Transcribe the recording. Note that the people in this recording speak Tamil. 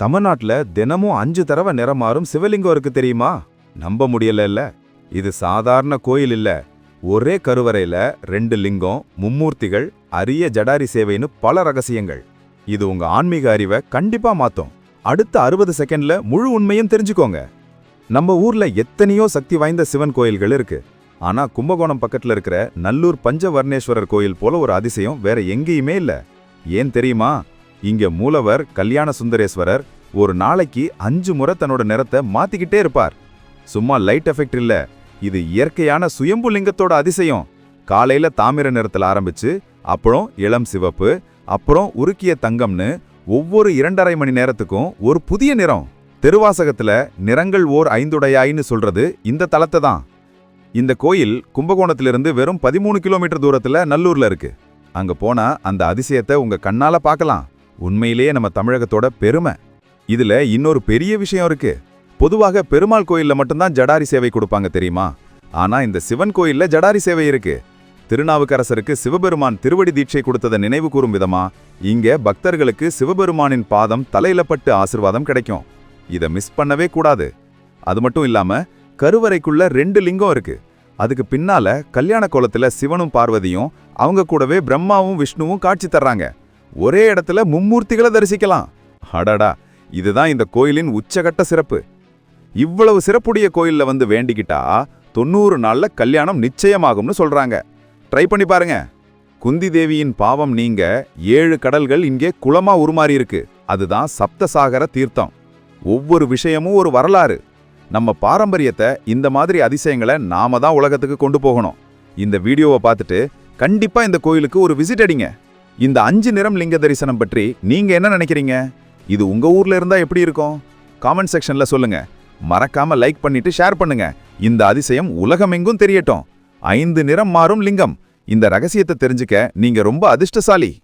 தமிழ்நாட்டுல தினமும் அஞ்சு தடவை நிறம் மாறும் சிவலிங்கம் இருக்கு தெரியுமா? நம்ப முடியல இது சாதாரண கோயில் இல்ல. ஒரே கருவறையில ரெண்டு லிங்கம் மும்மூர்த்திகள் அரிய ஜடாரி சேவைன்னு பல ரகசியங்கள். இது உங்க ஆன்மீக அறிவை கண்டிப்பா மாத்தும். அடுத்த அறுபது செகண்ட்ல முழு உண்மையும் தெரிஞ்சுக்கோங்க. நம்ம ஊர்ல எத்தனையோ சக்தி வாய்ந்த சிவன் கோயில்கள் இருக்கு. ஆனா கும்பகோணம் பக்கத்துல இருக்கிற நல்லூர் பஞ்சவர்ணேஸ்வரர் கோயில் போல ஒரு அதிசயம் வேற எங்கேயுமே இல்ல. ஏன் தெரியுமா? இங்க மூலவர் கல்யாண சுந்தரேஸ்வரர் ஒரு நாளைக்கு அஞ்சு முறை தன்னோட நிறத்தை மாத்திக்கிட்டே இருப்பார். சும்மா லைட் எஃபெக்ட் இல்ல இது இயற்கையான சுயம்பு லிங்கத்தோட அதிசயம். காலையில தாமிர நிறத்தில் ஆரம்பிச்சு அப்புறம் இளம் சிவப்பு அப்புறம் உருக்கிய தங்கம்னு ஒவ்வொரு இரண்டரை மணி நேரத்துக்கும் ஒரு புதிய நிறம். தெருவாசகத்துல நிறங்கள் ஓர் ஐந்துடையாயின்னு சொல்றது இந்த தலத்தை தான். இந்த கோயில் கும்பகோணத்திலிருந்து வெறும் பதிமூணு கிலோமீட்டர் தூரத்துல நல்லூர்ல இருக்கு. அங்க போனா அந்த அதிசயத்தை உங்க கண்ணால பார்க்கலாம். உண்மையிலேயே நம்ம தமிழகத்தோட பெருமை. இதுல இன்னொரு பெரிய விஷயம் இருக்கு. பொதுவாக பெருமாள் கோயில்ல மட்டும்தான் ஜடாரி சேவை கொடுப்பாங்க தெரியுமா? ஆனா இந்த சிவன் கோயில்ல ஜடாரி சேவை இருக்கு. திருநாவுக்கரசருக்கு சிவபெருமான் திருவடி தீட்சை கொடுத்ததை நினைவு கூறும் விதமா இங்க பக்தர்களுக்கு சிவபெருமானின் பாதம் தலையில பட்டு ஆசிர்வாதம் கிடைக்கும். இதை மிஸ் பண்ணவே கூடாது. அது மட்டும் இல்லாம கருவறைக்குள்ள ரெண்டு லிங்கம் இருக்கு. அதுக்கு பின்னால கல்யாண கோலத்துல சிவனும் பார்வதியும் அவங்க கூடவே பிரம்மாவும் விஷ்ணுவும் காட்சி தர்றாங்க. ஒரே இடத்துல மும்மூர்த்திகளை தரிசிக்கலாம். அடடா இதுதான் இந்த கோயிலின் உச்சகட்ட சிறப்பு. இவ்வளவு சிறப்புடைய கோயில்ல வந்து வேண்டிக்கிட்டா தொண்ணூறு நாள்ல கல்யாணம் நிச்சயமாகும்னு சொல்றாங்க. ட்ரை பண்ணி பாருங்க. குந்தி தேவியின் பாவம் நீங்க ஏழு கடல்கள் இங்கே குளமா உருமாறி இருக்கு அதுதான் சப்தசாகர தீர்த்தம். ஒவ்வொரு விஷயமும் ஒரு வரலாறு. நம்ம பாரம்பரியத்தை இந்த மாதிரி அதிசயங்களை நாம தான் உலகத்துக்கு கொண்டு போகணும். இந்த வீடியோவை பார்த்துட்டு கண்டிப்பா இந்த கோயிலுக்கு ஒரு விசிட் அடிங்க. இந்த அஞ்சு நிறம் லிங்க தரிசனம் பற்றி நீங்க என்ன நினைக்கிறீங்க? இது உங்க ஊர்ல இருந்தா எப்படி இருக்கும்? காமெண்ட் செக்ஷன்ல சொல்லுங்க. மறக்காம லைக் பண்ணிட்டு ஷேர் பண்ணுங்க. இந்த அதிசயம் உலகமெங்கும் தெரியட்டும். ஐந்து நிறம் மாறும் லிங்கம். இந்த ரகசியத்தை தெரிஞ்சுக்க நீங்க ரொம்ப அதிர்ஷ்டசாலி.